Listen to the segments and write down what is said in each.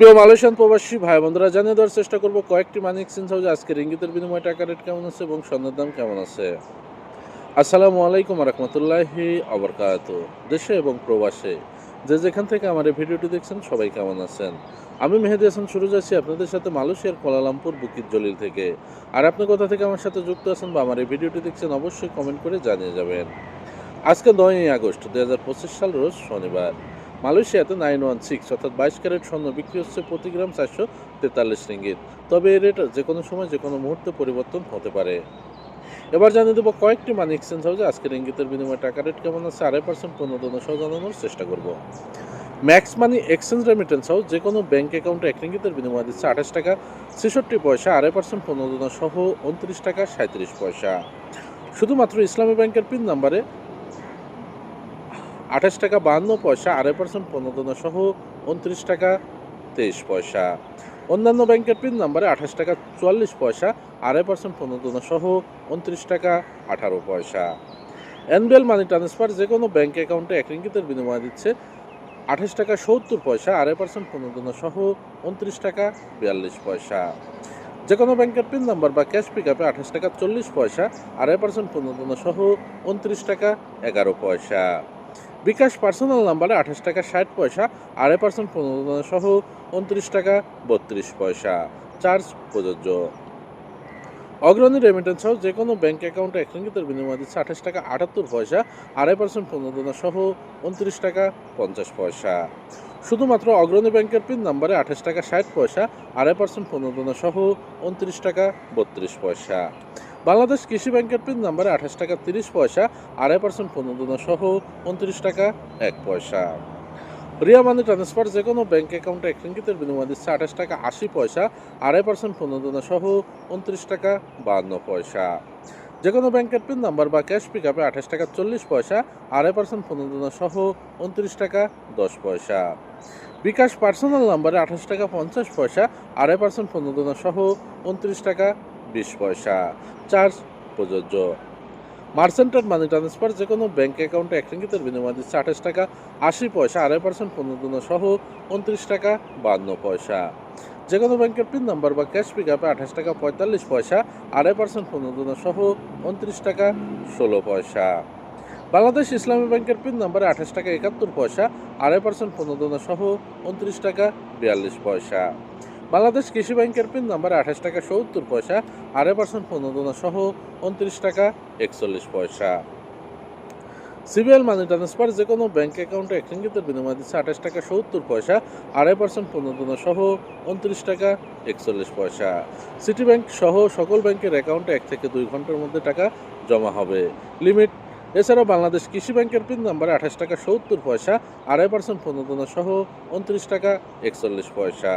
প্রিয় মালয়েশিয়ান প্রবাসী ভাই বন্ধুরা, জানিয়ে দেওয়ার চেষ্টা করব কয়েকটি মানি এক্সচেঞ্জ হাউসে আজকের ইঙ্গিতের বিনিময় টাকা রেট কেমন আছে এবং স্বর্ণের দাম কেমন আছে? আসসালামু আলাইকুম রহমতুল্লাহি আবরকাত দেশে এবং প্রবাসে যে যেখান থেকে আমার এই ভিডিওটি দেখছেন সবাই কেমন আছেন? আমি মেহেদি হাসান, শুরু যাচ্ছি আপনাদের সাথে মালয়েশিয়ার কোলালামপুর বুকির জলিল থেকে। আর আপনি কোথা থেকে আমার সাথে যুক্ত আছেন বা আমার এই ভিডিওটি দেখছেন অবশ্যই কমেন্ট করে জানিয়ে যাবেন। আজকে নয়ই আগস্ট দু হাজার পঁচিশ সাল, রোজ শনিবার। মালয়েশিয়াতে নাইন ওয়ান সিক্স অর্থাৎ বাইশ ক্যারেট স্বর্ণ বিক্রি হচ্ছে প্রতি গ্রাম চারশো তেতাল্লিশ রিঙ্গিত। তবে এই রেট যে কোনো সময় যে কোনো মুহূর্তে পরিবর্তন হতে পারে। এবার জানিয়ে দেবো কয়েকটি মানি এক্সচেঞ্জ হাউসে আজকের ইঙ্গিতের বিনিময়ে টাকা রেট কেমন আছে, আড়াই পার্সেন্ট প্রণোদন সহ জানানোর চেষ্টা করব। Max money exchange remittance house যে কোনো ব্যাঙ্ক অ্যাকাউন্টে এক রিঙ্গিতের বিনিময় দিচ্ছে আঠাশ টাকা, ছেষট্টি পয়সা, আড়াই পার্সেন্ট প্রণোদন সহ উনত্রিশ টাকা সাঁত্রিশ পয়সা। শুধুমাত্র ইসলামী ব্যাংকের পিন নাম্বারে আঠাশ টাকা বাহান্ন পয়সা, আড়াই পার্সেন্ট প্রণোদনা সহ উনত্রিশ টাকা তেইশ পয়সা। অন্যান্য ব্যাংকের পিন নাম্বারে আঠাশ টাকা চুয়াল্লিশ পয়সা, আড়াই পার্সেন্ট প্রণোদনা সহ উনত্রিশ টাকা আঠারো পয়সা। এনবিএল মানি ট্রান্সফার যে কোনো ব্যাংক অ্যাকাউন্টে এক রিঙ্গিতের বিনিময় দিচ্ছে আঠাশ টাকা সত্তর পয়সা, আড়াই পার্সেন্ট প্রণোদনা সহ উনত্রিশ টাকা বিয়াল্লিশ পয়সা। যে কোনো ব্যাংকের পিন নাম্বার বা ক্যাশ পিক আপে আঠাশ টাকা চল্লিশ পয়সা, আড়াই পার্সেন্ট প্রণোদনা সহ উনত্রিশ টাকা এগারো পয়সা। বিকাশ পার্সোনাল নাম্বারে আঠাশ টাকা ষাট পয়সা আড়াই পার্সেন্ট প্রণোদনা সহ উনত্রিশ টাকা বত্রিশ পয়সা। চার্জ প্রযোজ্য। অগ্রণী রেমিটেন্স সহ যে কোনো ব্যাঙ্ক অ্যাকাউন্টে এক রিঙ্গিতের বিনিময় দিচ্ছে আঠাশ টাকা আটাত্তর পয়সা আড়াই পার্সেন্ট প্রণোদনা সহ উনত্রিশ টাকা পঞ্চাশ পয়সা। শুধুমাত্র অগ্রণী ব্যাংকের পিন নাম্বারে আঠাশ টাকা ষাট পয়সা আড়াই পার্সেন্ট প্রণোদনা সহ উনত্রিশ টাকা বত্রিশ পয়সা। বাংলাদেশ কৃষি ব্যাংকের পিন নাম্বারে আঠাশ টাকা তিরিশ পয়সা, আড়াই পার্সেন্ট প্রণোদনা সহ উনত্রিশ টাকা এক পয়সা। রিয়া মানি ট্রান্সফার যে কোনো ব্যাঙ্ক অ্যাকাউন্টে এক রিঙ্গিতের বিনিময় দিচ্ছে আঠাশ টাকা আশি পয়সা, আড়াই পার্সেন্ট প্রণোদনা সহ উনত্রিশ টাকা বাহান্ন পয়সা। যে কোনো ব্যাংকের পিন নাম্বার বা ক্যাশ পিক আপে আঠাশ টাকা চল্লিশ পয়সা, আড়াই পার্সেন্ট প্রণোদনা সহ উনত্রিশ টাকা দশ পয়সা। বিকাশ পার্সোনাল নাম্বারে আঠাশ টাকা পঞ্চাশ পয়সা, আড়াই পার্সেন্ট প্রণোদনা সহ উনত্রিশ টাকা বিশ পয়সা চার্জ প্রযোজ্য। মার্সেন্টেড মানি ট্রান্সফার যে কোনো ব্যাঙ্ক অ্যাকাউন্টে এক বিনিময় দিচ্ছে আঠাশ টাকা, আশি পয়সা, আড়াই পার্সেন্ট পনেরো প্রণোদনা সহ উনত্রিশ টাকা, বান্ন পয়সা। যে কোনো ব্যাংকের পিন নাম্বার বা ক্যাশ পিক আপে আঠাশ টাকা, পঁয়তাল্লিশ পয়সা, আড়াই পার্সেন্ট পনেরো প্রণোদনা সহ উনত্রিশ টাকা, ষোলো পয়সা। বাংলাদেশ ইসলামী ব্যাংকের পিন নাম্বারে আঠাশ টাকা, একাত্তর পয়সা, আড়াই পার্সেন্ট পনেরো প্রণোদনা সহ উনত্রিশ টাকা, বিয়াল্লিশ পয়সা। বাংলাদেশ কৃষি ব্যাংকের পিন নাম্বার আঠাশ টাকা সত্তর পয়সা আড়াই পার্সেন্ট প্রণোদনা সহ উনত্রিশ টাকা একচল্লিশ পয়সা। সিবিএল মানি ট্রান্সফার যে কোনো ব্যাঙ্ক অ্যাকাউন্টে এক বিনিময় দিচ্ছে আঠাশ টাকা সত্তর পয়সা আড়াই পার্সেন্ট প্রণোদনা সহ উনত্রিশ টাকা একচল্লিশ পয়সা। সিটি ব্যাংক সহ সকল ব্যাংকের অ্যাকাউন্টে এক থেকে দুই ঘণ্টার মধ্যে টাকা জমা হবে। লিমিট এছাড়াও বাংলাদেশ কৃষি ব্যাংকের পিন নাম্বারে আঠাশ টাকা সত্তর পয়সা, আড়াই পার্সেন্ট প্রণোদনা সহ উনত্রিশ টাকা একচল্লিশ পয়সা।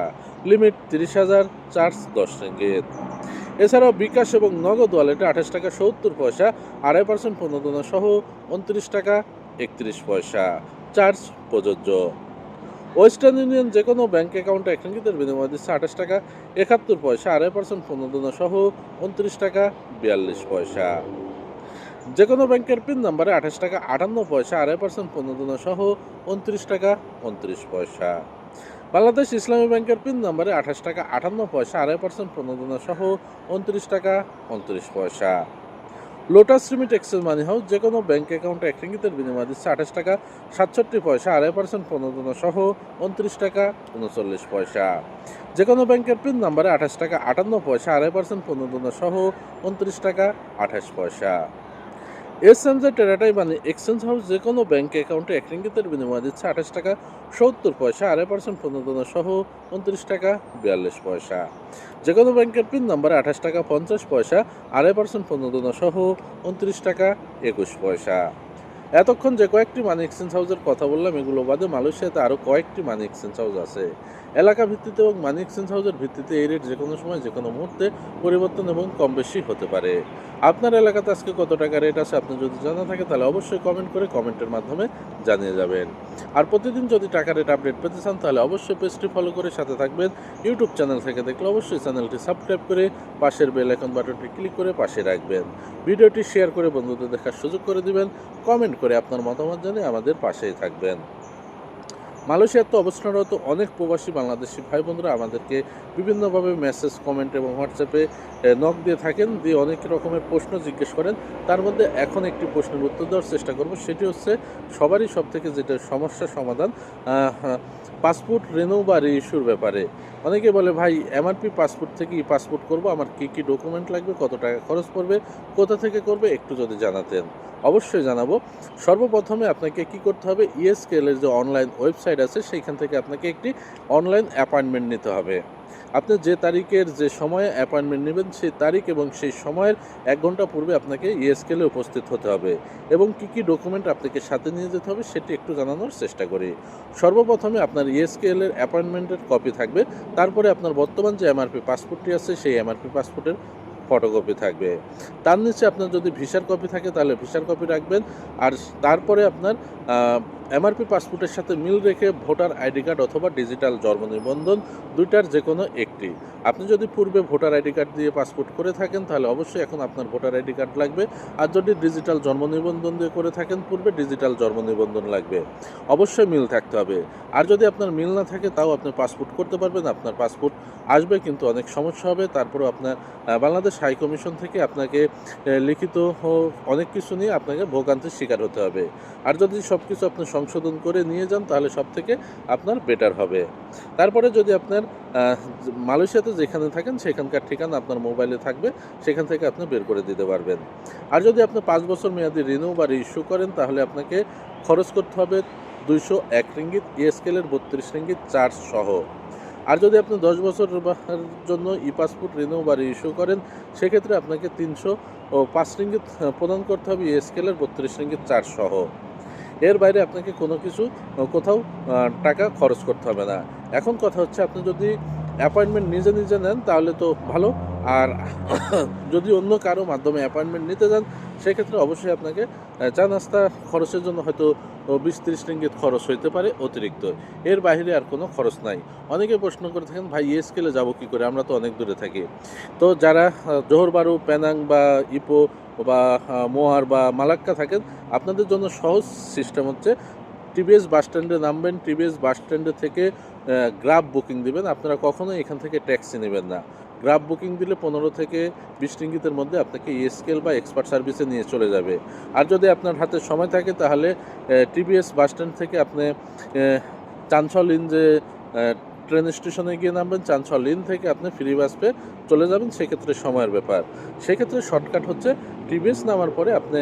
লিমিট তিরিশ হাজার চার্জ দশ রিঙ্গিত। এছাড়াও বিকাশ এবং নগদ ওয়ালেটে আঠাশ টাকা সত্তর পয়সা, আড়াই পার্সেন্ট প্রণোদনা সহ উনত্রিশ টাকা একত্রিশ পয়সা। চার্জ প্রযোজ্য। ওয়েস্টার্ন ইউনিয়ন যে কোনো ব্যাঙ্ক অ্যাকাউন্টে এক বিনিময় দিচ্ছে আঠাশ টাকা একাত্তর পয়সা, আড়াই পার্সেন্ট প্রণোদনা সহ উনত্রিশ টাকা বিয়াল্লিশ পয়সা। যে কোনো ব্যাংকের পিন নাম্বারে আঠাশ টাকা আটান্ন পয়সা, আড়াই পার্সেন্ট প্রণোদনা সহ উনত্রিশ টাকা উনত্রিশ পয়সা। বাংলাদেশ ইসলামী ব্যাংকের পিন নাম্বারে আঠাশ টাকা আটান্ন পয়সা, আড়াই পার্সেন্ট প্রণোদনা সহ উনত্রিশ টাকা উনত্রিশ পয়সা। Lotus remit access money house যে কোনো ব্যাংক অ্যাকাউন্টে এক রিঙ্গিতের বিনিময় দিচ্ছে আঠাশ টাকা সাতষট্টি পয়সা, আড়াই পার্সেন্ট প্রণোদনা সহ উনত্রিশ টাকা উনচল্লিশ পয়সা। যে কোনো ব্যাংকের পিন নাম্বারে আঠাশ টাকা আটান্ন পয়সা, আড়াই পার্সেন্ট প্রণোদনা সহ উনত্রিশ টাকা আঠাশ পয়সা। এসএমজে টেরাটাই মানে এক্সচেঞ্জ হাউস যে কোনো ব্যাঙ্ক অ্যাকাউন্টে এক রিঙ্গিতের বিনিময় দিচ্ছে আঠাশ টাকা, সত্তর পয়সা, আড়াই পার্সেন্ট প্রণোদনা সহ উনত্রিশ টাকা, বিয়াল্লিশ পয়সা। যে কোনো ব্যাংকের পিন নাম্বারে আঠাশ টাকা, পঞ্চাশ পয়সা, আড়াই পার্সেন্ট প্রণোদনা সহ উনত্রিশ টাকা, একুশ পয়সা। এতক্ষণ যে কয়েকটি মানি এক্সচেঞ্জ হাউসের কথা বললাম, এগুলো বাদে মালয়েশিয়াতে আরও কয়েকটি মানি এক্সচেঞ্জ হাউস আছে। এলাকা ভিত্তিতে এবং মানি এক্সচেঞ্জ হাউসের ভিত্তিতে এই রেট যে কোনো সময় যে কোনো মুহূর্তে পরিবর্তন এবং কম বেশি হতে পারে। আপনার এলাকাতে আজকে কত টাকা রেট আছে, আপনি যদি জানা থাকে তাহলে অবশ্যই কমেন্ট করে কমেন্টের মাধ্যমে জানিয়ে যাবেন। আর প্রতিদিন যদি টাকা রেট আপডেট পেতে চান, তাহলে অবশ্যই পেজটি ফলো করে সাথে থাকবেন। ইউটিউব চ্যানেল থেকে দেখলে অবশ্যই চ্যানেলটি সাবস্ক্রাইব করে পাশের বেল আইকন বাটনটি ক্লিক করে পাশে রাখবেন। ভিডিওটি শেয়ার করে বন্ধুদের দেখার সুযোগ করে দিবেন। কমেন্ট করে আপনার মতামত জানিয়ে আমাদের পাশেই থাকবেন। মালয়েশিয়ার তো অবস্থানরত অনেক প্রবাসী বাংলাদেশি ভাই বোনরা আমাদেরকে বিভিন্নভাবে মেসেজ কমেন্ট এবং হোয়াটসঅ্যাপে নক দিয়ে থাকেন, দিয়ে অনেক রকমের প্রশ্ন জিজ্ঞেস করেন। তার মধ্যে এখন একটি প্রশ্নের উত্তর দেওয়ার চেষ্টা করব, সেটি হচ্ছে সবারই সব থেকে যেটা সমস্যা সমাধান পাসপোর্ট রেনু বা রিইস্যুর ব্যাপারে। অনেকে বলে, ভাই এমআরপি পাসপোর্ট থেকে ই পাসপোর্ট করব। আমার কী কী ডকুমেন্ট লাগবে? কত টাকা খরচ পড়বে? কোথা থেকে করবে? একটু যদি জানাতেন। অবশ্যই জানাব। সর্বপ্রথমে আপনাকে কি করতে হবে? ইএসকেলের যে অনলাইন ওয়েবসাইট আছে, সেইখান থেকে আপনাকে একটি অনলাইন অ্যাপয়েন্টমেন্ট নিতে হবে। আপনি যে তারিখের যে সময়ে অ্যাপয়েন্টমেন্ট নেবেন সেই তারিখ এবং সেই সময়ের এক ঘণ্টা পূর্বে আপনাকে E ইএসকেলে উপস্থিত হতে হবে এবং কি কি ডকুমেন্ট আপনাকে সাথে নিয়ে যেতে হবে সেটি একটু জানানোর চেষ্টা করি। সর্বপ্রথমে আপনার E ইএসকেএল এর অ্যাপয়েন্টমেন্টের কপি থাকবে, তারপরে আপনার বর্তমান যে এমআরপি পাসপোর্টটি আছে সেই এমআরপি পাসপোর্টের ফটোকপি থাকবে। তার নিচে আপনার যদি ভিসার কপি থাকে তাহলে ভিসার কপি রাখবেন, আর তারপরে আপনার এমআরপি পাসপোর্টের সাথে মিল রেখে ভোটার আইডি কার্ড অথবা ডিজিটাল জন্ম নিবন্ধন দুইটার যে কোনো একটি। আপনি যদি পূর্বে ভোটার আইডি কার্ড দিয়ে পাসপোর্ট করে থাকেন, তাহলে অবশ্যই এখন আপনার ভোটার আইডি কার্ড লাগবে। আর যদি ডিজিটাল জন্ম নিবন্ধন দিয়ে করে থাকেন, পূর্বে ডিজিটাল জন্ম নিবন্ধন লাগবে। অবশ্যই মিল থাকতে হবে। আর যদি আপনার মিল না থাকে, তাও আপনি পাসপোর্ট করতে পারবেন, আপনার পাসপোর্ট আসবে, কিন্তু অনেক সমস্যা হবে। তারপরেও আপনার বাংলাদেশ হাই কমিশন থেকে আপনাকে লিখিত অনেক কিছু নিয়ে আপনাকে ভোগান্তির শিকার হতে হবে। আর যদি সব কিছু আপনি সংশোধন করে নিয়ে যান, তাহলে সব থেকে আপনার বেটার হবে। তারপরে যদি আপনার মালয়েশিয়াতে যেখানে থাকেন, সেখানকার ঠিকানা আপনার মোবাইলে থাকবে, সেখান থেকে আপনি বের করে দিতে পারবেন। আর যদি আপনি পাঁচ বছর মেয়াদি রিনিউ বা ইস্যু করেন, তাহলে আপনাকে খরচ করতে হবে দুইশো এক রিঙ্গিত ইএসকেলের বত্রিশ রিঙ্গিত চার্জ সহ। আর যদি আপনি দশ বছর জন্য ই পাসপোর্ট রিনিউ বা ইস্যু করেন, সেক্ষেত্রে আপনাকে তিনশো ও পাঁচ রিঙ্গিত প্রদান করতে হবে ইএসকেলের বত্রিশ রিঙ্গিত চার্জ সহ। এর বাইরে আপনাকে কোনো কিছু কোথাও টাকা খরচ করতে হবে না। এখন কথা হচ্ছে, আপনি যদি অ্যাপয়েন্টমেন্ট নিজে নিজে নেন, তাহলে তো ভালো। আর যদি অন্য কারও মাধ্যমে অ্যাপয়েন্টমেন্ট নিতে যান সেক্ষেত্রে অবশ্যই আপনাকে চা নাস্তা খরচের জন্য হয়তো বিশ ত্রিশ রিঙ্গিত খরচ হইতে পারে অতিরিক্ত। এর বাইরে আর কোনো খরচ নাই। অনেকে প্রশ্ন করে থাকেন, ভাই ইয়ে স্কেলে যাব কী করে? আমরা তো অনেক দূরে থাকি। তো যারা জোহরবারু পেনাং বা ইপো বা মোয়ার বা মালাক্কা থাকেন, আপনাদের জন্য সহজ সিস্টেম হচ্ছে টিভিএস বাস স্ট্যান্ডে নামবেন, টিভিএস বাস স্ট্যান্ডে থেকে গ্রাব বুকিং দিবেন। আপনারা কখনোই এখান থেকে ট্যাক্সি নেবেন না। গ্রাব বুকিং দিলে পনেরো থেকে বিশ টিঙ্গিতের মধ্যে আপনাকে ইএসকেল বা এক্সপার্ট সার্ভিসে নিয়ে চলে যাবে। আর যদি আপনার হাতে সময় থাকে তাহলে টিভিএস বাস স্ট্যান্ড থেকে আপনি চাঞ্চল ইন যে ট্রেন স্টেশনে গিয়ে নামবেন চানছল ইন থেকে আপনি ফ্রি বাস পেয়ে চলে যাবেন, সেক্ষেত্রে সময়ের ব্যাপার। সেক্ষেত্রে শর্টকাট হচ্ছে, টিভিএস নামার পরে আপনি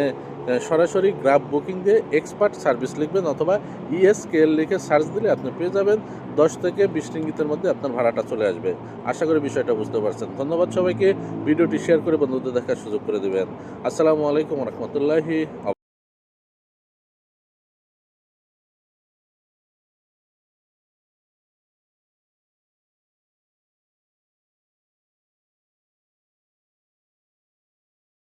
সরাসরি গ্রাফ বুকিং দিয়ে এক্সপার্ট সার্ভিস লিখবেন অথবা ইএসকেএল লিখে সার্চ দিলে আপনি পেয়ে যাবেন, দশ থেকে বিশ রিঙ্গিতের মধ্যে আপনার ভাড়াটা চলে আসবে। আশা করি বিষয়টা বুঝতে পারছেন। ধন্যবাদ সবাইকে। ভিডিওটি শেয়ার করে বন্ধুদের দেখার সুযোগ করে দেবেন। আসসালামু আলাইকুম রহমতুল্লাহি